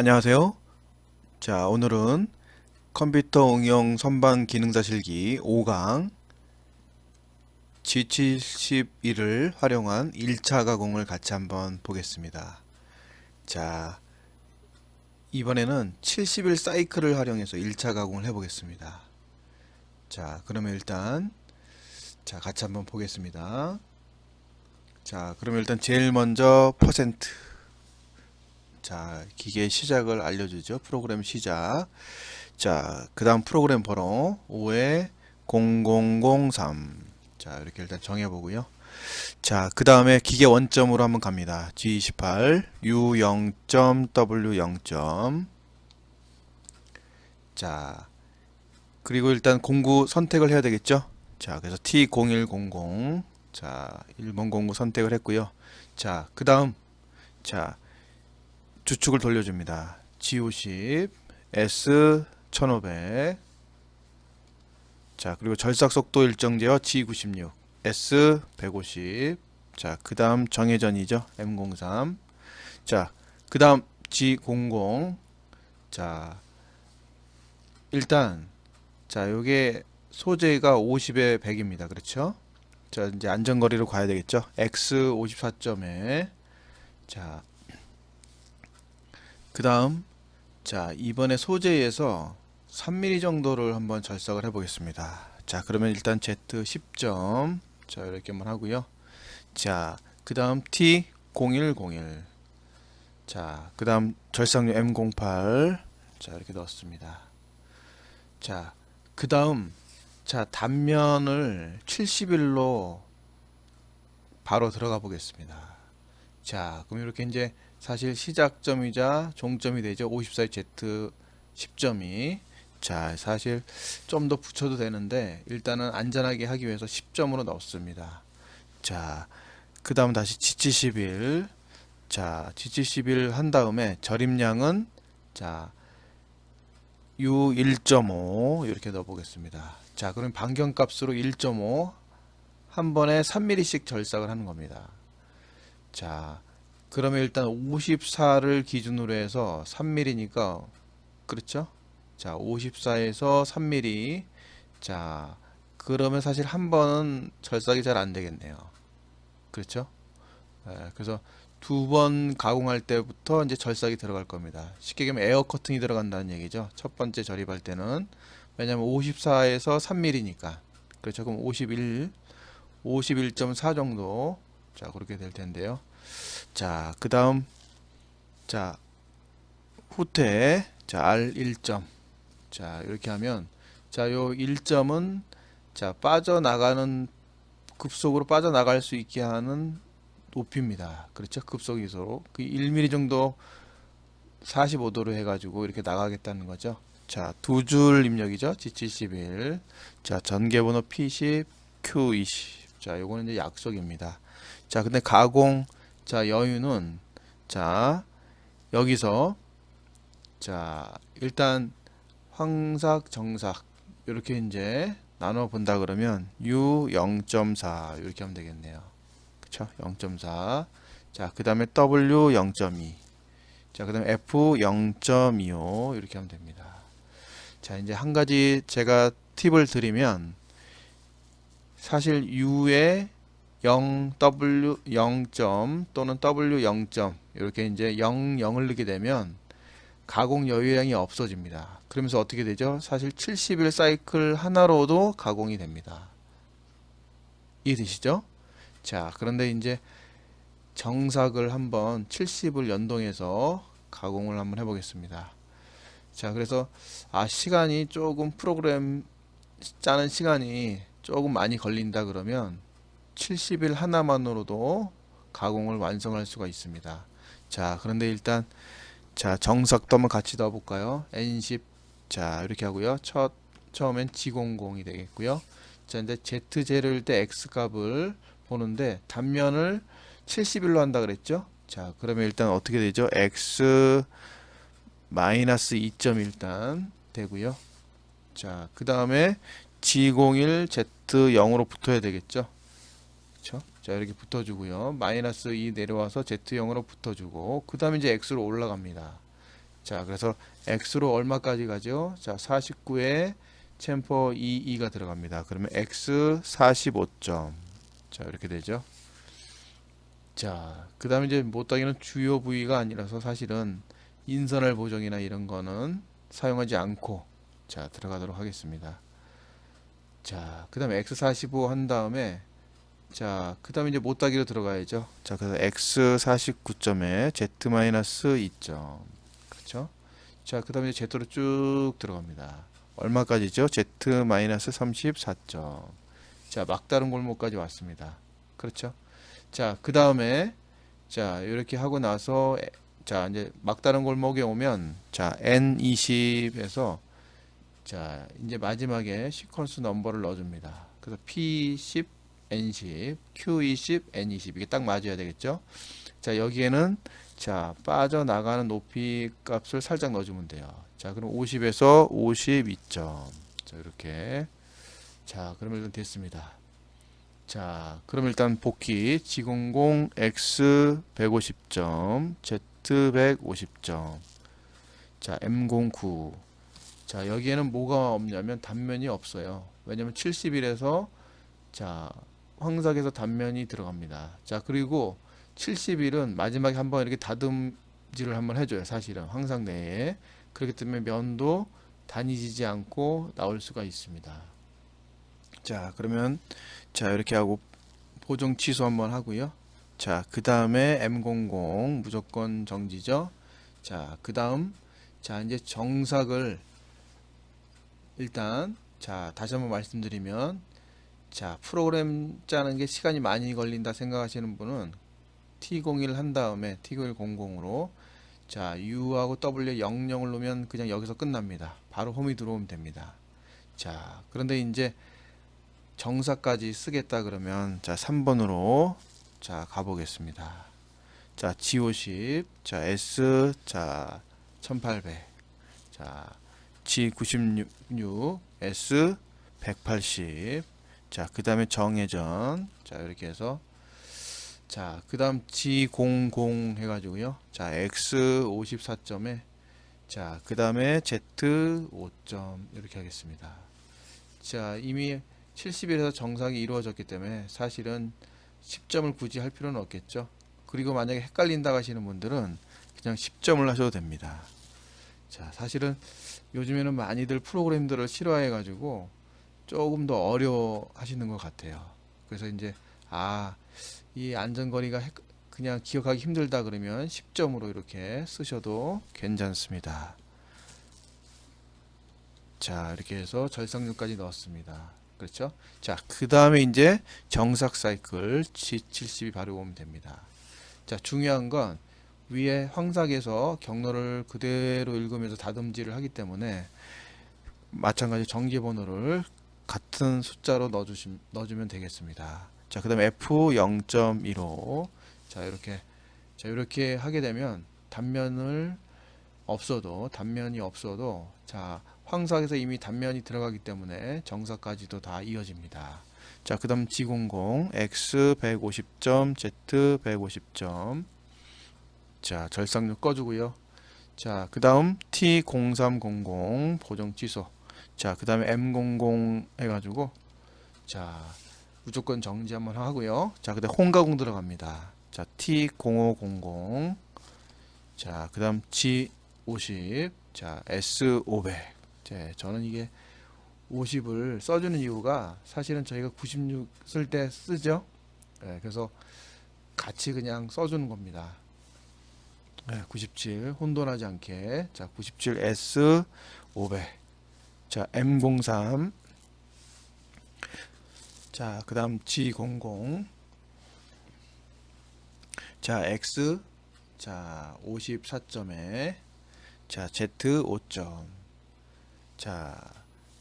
안녕하세요. 자, 오늘은 컴퓨터 응용 선반 기능자 실기 5강 G71을 활용한 1차 가공을 같이 한번 보겠습니다. 자, 이번에는 70일 사이클을 활용해서 1차 가공을 해보겠습니다. 자, 그러면 일단 자, 같이 한번 보겠습니다. 자, 그러면 일단 제일 먼저 퍼센트 자, 기계 시작을 알려주죠. 프로그램 시작. 자, 그 다음 프로그램 번호 5에 0003. 자, 이렇게 일단 정해보고요. 자, 그 다음에 기계 원점으로 한번 갑니다. G28, U0.W0. 자, 그리고 일단 공구 선택을 해야 되겠죠. 자, 그래서 T0100. 자, 1번 공구 선택을 했고요. 자, 그 다음, 자, 주축을 돌려줍니다. G50, S1500. 자, 그리고 절삭 속도 일정 제어 G96, S150. 자, 그 다음 정회전이죠. M03. 자, 그 다음 G00. 자, 일단, 자, 요게 소재가 50에 100입니다. 그렇죠? 자, 이제 안전거리로 가야 되겠죠. X54점에. 자, 그 다음 자 이번에 소재에서 3mm 정도를 한번 절삭을 해 보겠습니다. 자 그러면 일단 Z 10점. 자 이렇게 한번 하고요. 자그 다음 T 0101 자그 다음 절삭류 M08 자 이렇게 넣었습니다. 자그 다음 자 단면을 70일로 바로 들어가 보겠습니다. 자 그럼 이렇게 이제 사실 시작점이자 종점이 되죠. 54의 Z 10점이. 자, 사실 좀 더 붙여도 되는데 일단은 안전하게 하기 위해서 10점으로 넣었습니다. 자, 그 다음 다시 G71. 자, G71 한 다음에 절임량은 자, U1.5 이렇게 넣어 보겠습니다. 자, 그럼 반경값으로 1.5 한 번에 3mm씩 절삭을 하는 겁니다. 자, 그러면 일단 54를 기준으로 해서 3mm니까 그렇죠? 자, 54에서 3mm. 자, 그러면 사실 한 번은 절삭이 잘 안 되겠네요. 그렇죠? 예, 그래서 두 번 가공할 때부터 이제 절삭이 들어갈 겁니다. 쉽게 얘기하면 에어 커팅이 들어간다는 얘기죠. 첫 번째 절입할 때는 왜냐하면 54에서 3mm니까 그렇죠. 그럼 51, 51.4 정도 자 그렇게 될 텐데요. 자, 그 다음, 자, 후퇴, 자, R 1점. 자, 이렇게 하면, 자, 요 1점은, 자, 빠져나가는, 급속으로 빠져나갈 수 있게 하는 높이입니다. 그렇죠? 급속 이소로. 그 1mm 정도 45도로 해가지고 이렇게 나가겠다는 거죠. 자, 두 줄 입력이죠. G71. 자, 전개번호 P10, Q20. 자, 요거는 이제 약속입니다. 자, 근데 가공, 자, 여유는 자, 여기서 자, 일단 황삭, 정삭 이렇게 이제 나눠 본다 그러면 U 0.4 이렇게 하면 되겠네요. 그쵸? 0.4. 자, 그 다음에 W 0.2. 자, 그 다음에 F 0.25 이렇게 하면 됩니다. 자, 이제 한 가지 제가 팁을 드리면 사실 U에 0W 0점 또는 W 0점 이렇게 이제 0 0을 넣게 되면 가공 여유량이 없어집니다. 그러면서 어떻게 되죠? 사실 70일 사이클 하나로도 가공이 됩니다. 이해되시죠? 자, 그런데 이제 정삭을 한번 70을 연동해서 가공을 한번 해보겠습니다. 자, 그래서 아 시간이 조금 프로그램 짜는 시간이 조금 많이 걸린다 그러면 70일 하나만으로도 가공을 완성할 수가 있습니다. 자, 그런데 일단 자, 정석도 한번 같이 넣어 볼까요? N10 자, 이렇게 하고요. 첫 처음엔 G00이 되겠고요. 자, 이제 ZJ를 때 X 값을 보는데 단면을 70일로 한다 그랬죠? 자, 그러면 일단 어떻게 되죠? X 마이너스 2점 일단 되고요. 자, 그 다음에 G01 Z0으로 붙어야 되겠죠? 자 이렇게 붙어주고요. 마이너스 2 내려와서 Z0으로 붙어주고 그 다음에 이제 X로 올라갑니다. 자, 그래서 x로 얼마까지 가죠? 자, 49에 챔퍼 22가 들어갑니다. 그러면 x 45점. 자, 이렇게 되죠. 자, 그 다음에 이제 못따기는 주요 부위가 아니라서 사실은 인선알 보정이나 이런 거는 사용하지 않고 자, 들어가도록 하겠습니다. 자, 그 다음에 x45 한 다음에 자, 그 다음에 이제 못따기로 들어가야죠. 자, 그래서 x 49점에 z-2점. 그렇죠? 자, 그 다음에 Z로 쭉 들어갑니다. 얼마까지죠? Z-34점. 자, 막다른 골목까지 왔습니다. 그렇죠? 자, 그 다음에 자, 이렇게 하고 나서 에- 자, 이제 막다른 골목에 오면 자, N20에서 자, 이제 마지막에 시퀀스 넘버를 넣어 줍니다. 그래서 P10, N10, Q20, N20 이게 딱 맞아야 되겠죠? 자, 여기에는 자, 빠져나가는 높이 값을 살짝 넣어주면 돼요. 자, 그럼 50에서 52점. 자, 이렇게. 자, 그러면 일단 됐습니다. 자, 그럼 일단 복귀 G00 X 150점, Z 150점. 자, M09. 자, 여기에는 뭐가 없냐면 단면이 없어요. 왜냐면 71에서 자, 황삭에서 단면이 들어갑니다. 자, 그리고 70일은 마지막에 한번 이렇게 다듬질을 한번 해줘요. 사실은 황상 내에 그렇기 때문에 면도 다니지지 않고 나올 수가 있습니다. 자 그러면 자 이렇게 하고 보정 취소 한번 하고요. 자 그 다음에 M00 무조건 정지죠. 자 그 다음 자 이제 정삭을 일단 자 다시 한번 말씀드리면 자 프로그램 짜는 게 시간이 많이 걸린다 생각하시는 분은 T01 한 다음에 T0100으로 자 U하고 W 00을 놓으면 그냥 여기서 끝납니다. 바로 홈이 들어오면 됩니다. 자 그런데 이제 정사까지 쓰겠다 그러면 자 3번으로 자 가보겠습니다. 자 G50 자 S 자 1800 자 G96 S 180 자 그 다음에 정회전 자 이렇게 해서 자, 그 다음 G00 해가지고요. 자, X 54점에 자, 그 다음에 Z 5점 이렇게 하겠습니다. 자, 이미 70일에서 정상이 이루어졌기 때문에 사실은 10점을 굳이 할 필요는 없겠죠. 그리고 만약에 헷갈린다 하시는 분들은 그냥 10점을 하셔도 됩니다. 자, 사실은 요즘에는 많이들 프로그램들을 싫어해 가지고 조금 더 어려워 하시는 것 같아요. 그래서 이제 아, 이 안전거리가 헷- 그냥 기억하기 힘들다 그러면 10점으로 이렇게 쓰셔도 괜찮습니다. 자, 이렇게 해서 절상률까지 넣었습니다. 그렇죠? 자, 그 다음에 이제 정삭 사이클 G70이 바로 오면 됩니다. 자, 중요한 건 위에 황삭에서 경로를 그대로 읽으면서 다듬질을 하기 때문에 마찬가지 정지번호를 같은 숫자로 넣어주시, 넣어주면 되겠습니다. 자, 그 다음에 F 0.15. 자, 이렇게. 자, 이렇게 하게 되면 단면을 없어도, 단면이 없어도, 자, 황삭에서 이미 단면이 들어가기 때문에 정사까지도 다 이어집니다. 자, 그 다음 G00, X 150점, Z 150점. 자, 절상률 꺼주고요. 자, 그 다음 T0300 보정 취소. 자, 그 다음에 M00 해가지고, 자, 무조건 정지 한번 하고요. 자, 그 다음 홍가공 들어갑니다. 자, T0500. 자, 그 다음 G50. 자, S500. 자, 저는 이게 50을 써주는 이유가 사실은 저희가 96 쓸 때 쓰죠. 예, 그래서 같이 그냥 써주는 겁니다. 예, 97 혼돈하지 않게. 자, 97 S500. 자, M03. 자, 그 다음 G00. 자, X. 자, 54점에. 자, Z 5점. 자,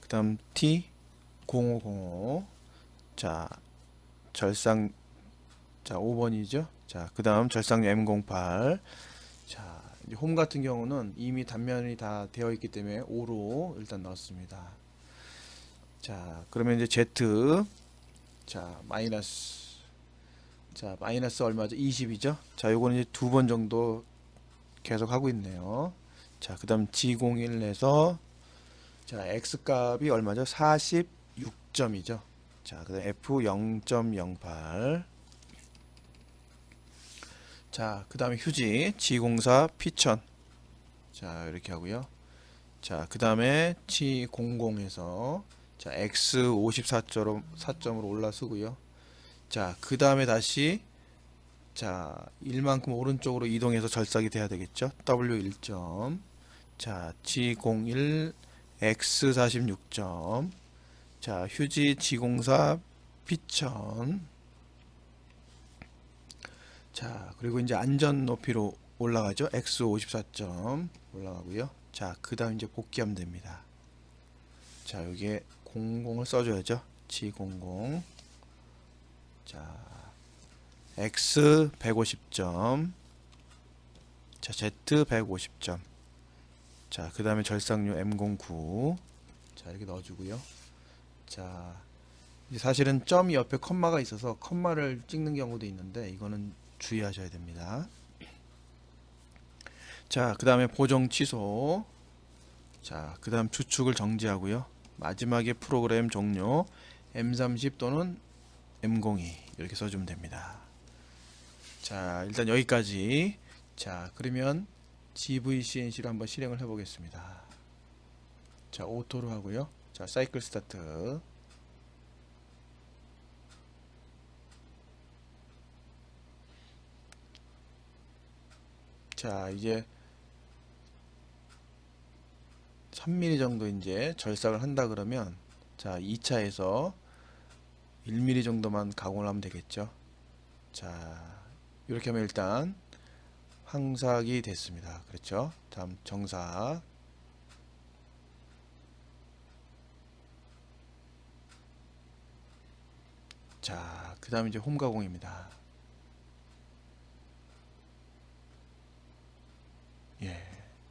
그 다음 T. 0505. 자, 절상. 자, 5번이죠. 자, 그 다음 절상 M08. 자, 홈 같은 경우는 이미 단면이 다 되어 있기 때문에 5로 일단 넣었습니다. 자, 그러면 이제 Z. 자, 마이너스. 자, 마이너스 얼마죠? 20이죠? 자, 요거는 이제 두 번 정도 계속 하고 있네요. 자, 그다음 G01에서 자, X 값이 얼마죠? 46점이죠. 자, 그다음 F 0.08. 자, 그 다음에 휴지 G04 P1000. 자, 이렇게 하고요. 자, 그 다음에 G00에서 자, X 54점 4점으로 올라서고요. 자, 그 다음에 다시 자, 1만큼 오른쪽으로 이동해서 절삭이 돼야 되겠죠? W1점. 자, G01 X46점. 자, 휴지 G04 P1000. 자, 그리고 이제 안전 높이로 올라가죠. X54점 올라가고요. 자, 그 다음 이제 복귀하면 됩니다. 자, 여기에 00을 써줘야죠. G00. 자, X 150점. 자, Z 150점. 자, 그 다음에 절삭류 M09. 자, 이렇게 넣어주고요. 자, 사실은 점이 옆에 컴마가 있어서 컴마를 찍는 경우도 있는데 이거는 주의하셔야 됩니다. 자, 그 다음에 보정 취소. 자, 그 다음 추측을 정지하고요. 마지막에 프로그램 종료. M30 또는 M02 이렇게 써주면 됩니다. 자, 일단 여기까지. 자, 그러면 GVCNC로 한번 실행을 해보겠습니다. 자, 오토로 하고요. 자, 사이클 스타트. 자, 이제 3mm 정도 이제 절삭을 한다 그러면 자, 2차에서 1mm 정도만 가공을 하면 되겠죠. 자, 이렇게 하면 일단 황삭이 됐습니다. 그렇죠? 다음 정삭. 자, 그 다음 이제 홈 가공입니다. 예,